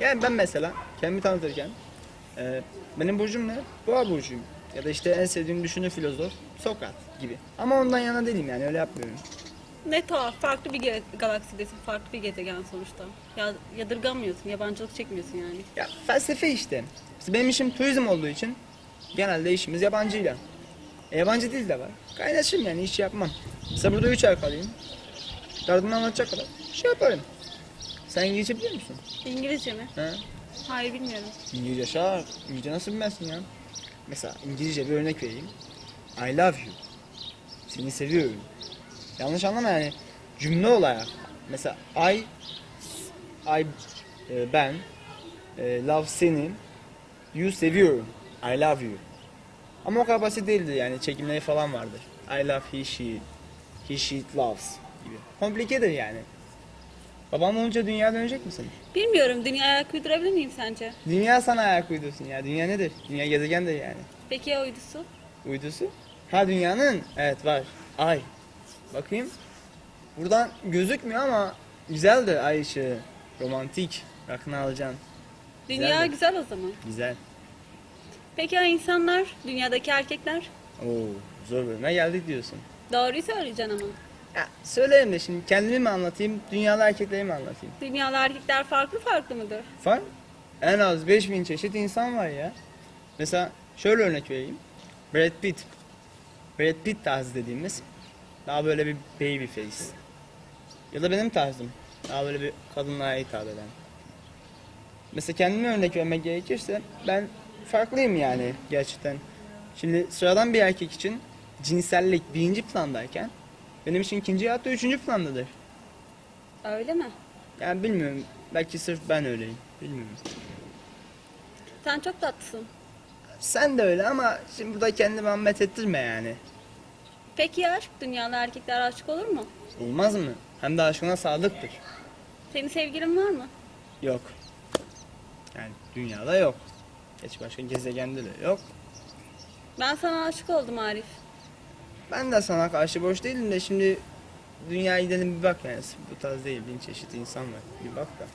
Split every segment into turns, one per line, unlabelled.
Yani ben mesela kendimi tanıtırken e, benim burcum ne? Boğa burcuyum. Ya da işte en sevdiğim düşünür filozof Sokrat gibi. Ama ondan yana değilim yani öyle yapmıyorum.
Ne tuhaf. Farklı bir ge- galaksidesin. Farklı bir gezegen sonuçta. Ya, yadırgamıyorsun. Yabancılık çekmiyorsun yani.
Ya felsefe işte. İşte benim işim turizm olduğu için genelde işimiz yabancıyla. E, yabancı dil de var. Kaynaşırım yani iş yapmam. Mesela burada 3 ay kalayım. Derdimi anlatacak kadar şey yaparım. Sen İngilizce biliyor musun?
İngilizce mi?
He?
Hayır bilmiyorum.
İngilizce şart. İngilizce nasıl bilmezsin ya? Mesela İngilizce bir örnek vereyim. I love you. Seni seviyorum. Yanlış anlama yani cümle olarak. Mesela I, I e, ben e, love seni, you seviyorum. I love you. Ama o kadar basit değildi yani çekimleri falan vardır. I love he, she, he, she loves gibi. Komplikedir yani. Babam olunca dünya dönecek misin?
Bilmiyorum. Dünyaya ayak uydurabilir miyim sence?
Dünya sana ayak uydursun ya. Dünya nedir? Dünya gezegendir yani.
Peki ya uydusu?
Uydusu? Ha dünyanın? Evet var. Ay. Bakayım. Buradan gözükmüyor ama güzeldir ay ışığı. Romantik. Rakını alacaksın.
Dünya
Güzeldir.
güzel o zaman.
Güzel.
Peki ya insanlar? Dünyadaki erkekler?
Oo zor bölüme geldik diyorsun.
Doğruyu söyleyeceksin ama.
Ya söylerim de şimdi kendimi mi anlatayım, dünyalı erkekleri mi anlatayım?
Dünyada erkekler farklı farklı mıdır?
Var. En az 5000 çeşit insan var ya. Mesela şöyle örnek vereyim. Brad Pitt. Brad Pitt tarzı dediğimiz daha böyle bir baby face. Ya da benim tarzım. Daha böyle bir kadınlara hitap eden. Mesela kendime örnek vermek gerekirse ben farklıyım yani gerçekten. Şimdi sıradan bir erkek için cinsellik birinci plandayken benim için ikinci hatta üçüncü plandadır.
Öyle mi?
Yani bilmiyorum. Belki sırf ben öyleyim. Bilmiyorum.
Sen çok tatlısın.
Sen de öyle ama şimdi burada kendimi ammet ettirme yani.
Peki ya aşk? Dünyada erkekler aşık olur mu?
Olmaz mı? Hem de aşkına sadıktır.
Senin sevgilin var mı?
Yok. Yani dünyada yok. Hiç başka gezegende de yok.
Ben sana aşık oldum Arif.
Ben de sana karşı boş değilim de şimdi dünyaya gidelim bir bak yani. Bu tarz değil. Bin çeşit insan var. Bir bak da.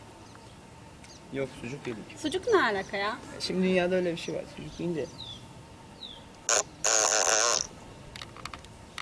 Yok sucuk yedik.
Sucuk ne alaka ya?
Şimdi dünyada öyle bir şey var. Sucuk deyince